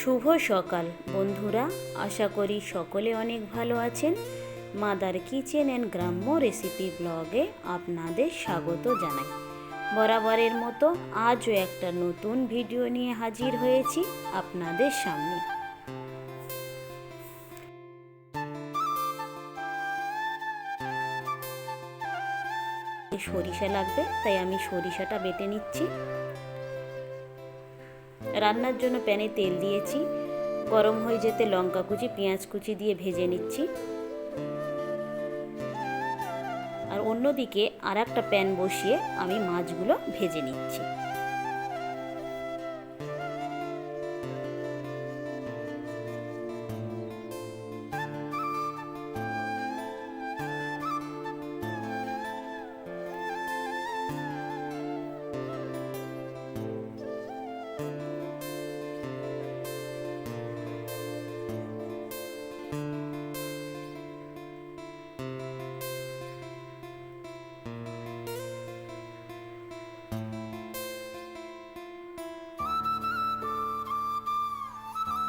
শুভ সকাল। বন্ধুরা, আশা করি সকলে অনেক ভালো আছেন। মাদার কিচেন অ্যান্ড গ্রাম্য রেসিপি ব্লগে আপনাদের স্বাগত জানাই। বরাবরের মতো আজও একটা নতুন ভিডিও নিয়ে হাজির হয়েছি আপনাদের সামনে। সরিষা লাগবে, তাই আমি সরিষাটা বেটে নিচ্ছি। রান্নার জন্য প্যানে তেল দিয়েছি। গরম হয়ে যেতে লঙ্কা কুচি, পেঁয়াজ কুচি দিয়ে ভেজে নিচ্ছি। আর অন্যদিকে আর একটা প্যান বসিয়ে আমি মাছগুলো ভেজে নিচ্ছি।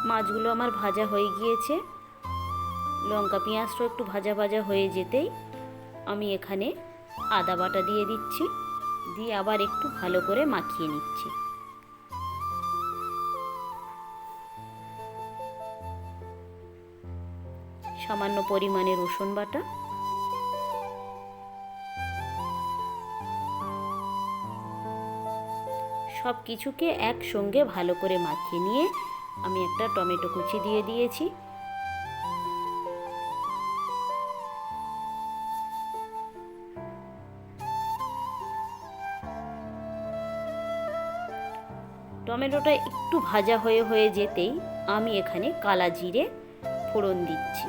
মাছগুলো আমার ভাজা হয়ে গিয়েছে। লঙ্কা পেঁয়াজটা একটু ভাজা ভাজা হয়ে যেতেই আমি এখানে আদা বাটা দিয়ে দিচ্ছি। দিয়ে আবার একটু ভালো করে মাখিয়ে নিচ্ছি। সামান্য পরিমাণে রসুন বাটা। সব কিছুকে একসঙ্গে ভালো করে মাখিয়ে নিয়ে আমি একটা টমেটো কুচি দিয়ে দিয়েছি। টমেটোটা একটু ভাজা হয়ে হয়ে যেতেই আমি এখানে কালা জিরে ফোড়ন দিচ্ছি।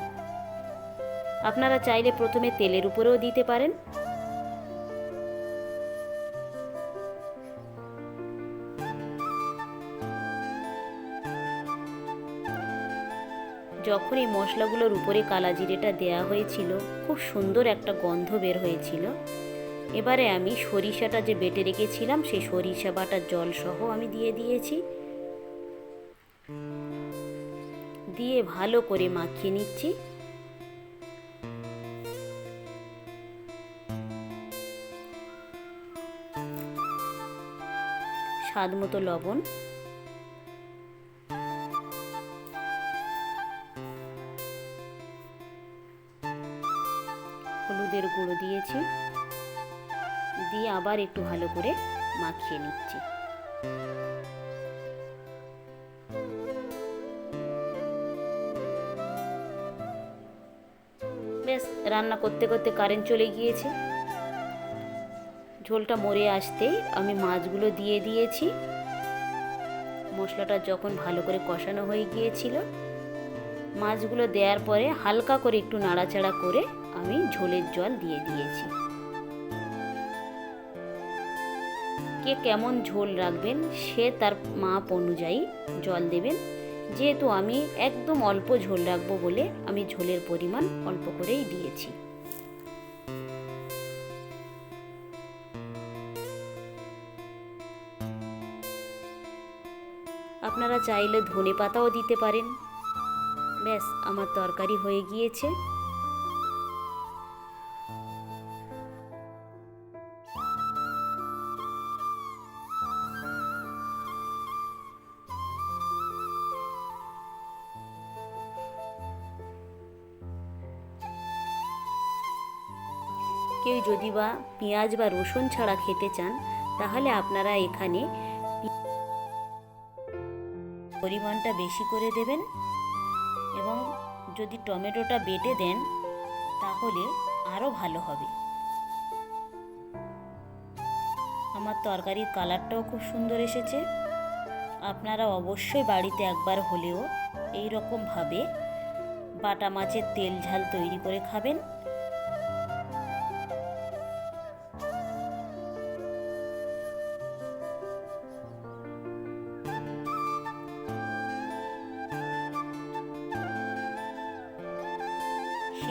আপনারা চাইলে প্রথমে তেলের উপরেও দিতে পারেন। যখন এই মশলাগুলোর উপরে কালা জিরেটা দেওয়া হয়েছিল, খুব সুন্দর একটা গন্ধ বের হয়েছিল। এবারে আমি সরিষাটা যে বেটে রেখেছিলাম, সেই সরিষা বাটার জল সহ আমি দিয়ে দিয়েছি। দিয়ে ভালো করে মাখিয়ে নিচ্ছি। স্বাদ মতো লবণ। হলুদের গুঁড়ো দিয়েছি। দিয়ে আবার একটু ভালো করে মাখিয়ে নিচ্ছি। বেশ রান্না করতে করতে কারেন্ট চলে গিয়েছে। ঝোলটা মরে আসতেই আমি মাছগুলো দিয়ে দিয়েছি। মশলাটা যখন ভালো করে কষানো হয়ে গিয়েছিল, মাছগুলো দেওয়ার পরে হালকা করে একটু নাড়াচাড়া করে আমি ঝোলের জল দিয়ে দিয়েছি। কে কেমন ঝোল রাখবেন, সে তার মাপ অনুযায়ী জল দেবেন। যেহেতু আমি একদম অল্প ঝোল রাখব বলে আমি ঝোলের পরিমাণ অল্প করেই দিয়েছি। আপনারা চাইলে ধনে পাতাও দিতে পারেন। ব্যাস, আমার তরকারি হয়ে গিয়েছে। কেউ যদি বা পেঁয়াজ বা রসুন ছাড়া খেতে চান, তাহলে আপনারা এখানে পরিমাণটা বেশি করে দেবেন এবং যদি টমেটোটা বেটে দেন, তাহলে আরও ভালো হবে। আমার তরকারির কালারটাও খুব সুন্দর এসেছে। আপনারা অবশ্যই বাড়িতে একবার হলেও এই রকমভাবে বাটা মাছের তেল ঝাল তৈরি করে খাবেন।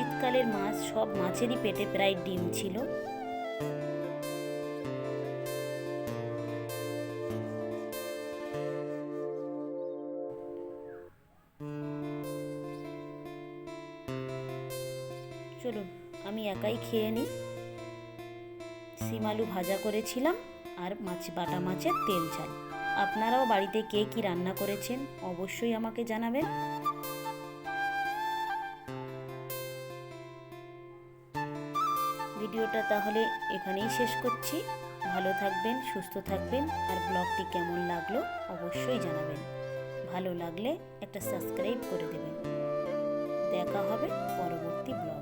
শীতকালের মাছ, সব মাছেরই পেটে প্রায় ডিম ছিল। চলুন, আমি একাই খেয়ে নিই। সিম আলু ভাজা করেছিলাম আর মাছ, বাটা মাছের তেল চাই। আপনারাও বাড়িতে কে কি রান্না করেছেন অবশ্যই আমাকে জানাবেন। ভিডিওটা তাহলে এখানেই শেষ করছি। ভালো থাকবেন, সুস্থ থাকবেন, আর ব্লগটি কেমন লাগল অবশ্যই জানাবেন। ভালো লাগলে একটা সাবস্ক্রাইব করে দেবেন। দেখা হবে পরবর্তী ব্লগে।